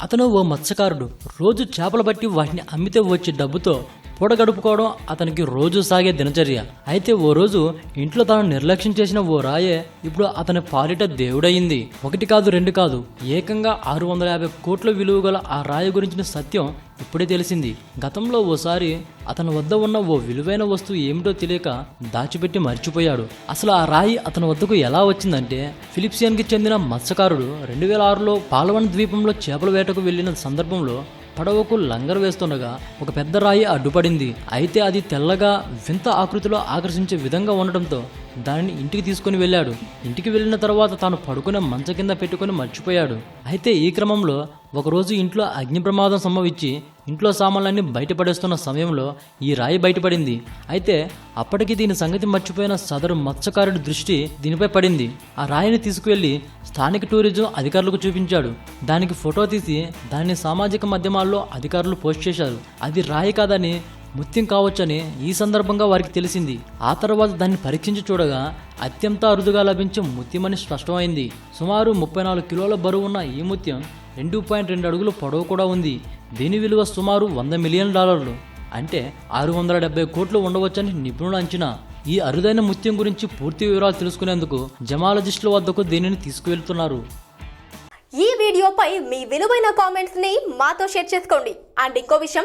అతను ఓ మత్స్యకారుడు. రోజు చేపలు పట్టి వాటిని అమ్మితే వచ్చే డబ్బుతో పూట గడుపుకోవడం అతనికి రోజు సాగే దినచర్య. అయితే ఓ రోజు ఇంట్లో తాను నిర్లక్ష్యం చేసిన ఓ రాయే ఇప్పుడు అతని పాలిట దేవుడయింది. ఒకటి కాదు రెండు కాదు ఏకంగా ఆరు వందల యాభై కోట్ల విలువ గల ఆ రాయి గురించిన సత్యం ఇప్పుడే తెలిసింది. గతంలో ఓసారి అతని వద్ద ఉన్న ఓ విలువైన వస్తువు ఏమిటో తెలియక దాచిపెట్టి మర్చిపోయాడు. అసలు ఆ రాయి అతని వద్దకు ఎలా వచ్చిందంటే ఫిలిప్సియన్కి చెందిన మత్స్యకారుడు రెండు వేల ఆరులో పాలవన్ ద్వీపంలో చేపల వేటకు వెళ్ళిన సందర్భంలో పడవకు లంగర్ వేస్తుండగా ఒక పెద్ద రాయి అడ్డుపడింది. అయితే అది తెల్లగా వింత ఆకృతిలో ఆకర్షించే విధంగా ఉండటంతో దానిని ఇంటికి తీసుకుని వెళ్ళాడు. ఇంటికి వెళ్ళిన తర్వాత తాను పడుకునే మంచ కింద పెట్టుకుని మర్చిపోయాడు. అయితే ఈ క్రమంలో ఒకరోజు ఇంట్లో అగ్ని ప్రమాదం సంభవించి ఇంట్లో సామాన్లన్నీ బయటపడేస్తున్న సమయంలో ఈ రాయి బయటపడింది. అయితే అప్పటికి దీని సంగతి మర్చిపోయిన సదరు మత్స్యకారుడి దృష్టి దీనిపై పడింది. ఆ రాయిని తీసుకువెళ్ళి స్థానిక టూరిజం అధికారులకు చూపించాడు. దానికి ఫోటో తీసి దాన్ని సామాజిక మాధ్యమాల్లో అధికారులు పోస్ట్ చేశారు. అది రాయి కాదని ముత్యం కావచ్చని ఈ సందర్భంగా వారికి తెలిసింది. ఆ తర్వాత దాన్ని పరీక్షించి చూడగా అత్యంత అరుదుగా లభించే ముత్యమని స్పష్టమైంది. సుమారు ముప్పై నాలుగు కిలోల బరువు ఉన్న ఈ ముత్యం రెండు పాయింట్ రెండు అడుగుల పొడవు కూడా ఉంది. దీని విలువ సుమారు వంద మిలియన్ డాలర్లు. అంటే ఆరు వందల డెబ్బై కోట్లు ఉండవచ్చని నిపుణుల అంచనా. ఈ అరుదైన ముత్యం గురించి పూర్తి వివరాలు తెలుసుకునేందుకు జమాలజిస్టుల వద్దకు దీనిని తీసుకువెళ్తున్నారు. ఈ వీడియోపై మీ విలువైన కామెంట్స్ని మాతో షేర్ చేసుకోండి. అండ్ ఇంకో విషయం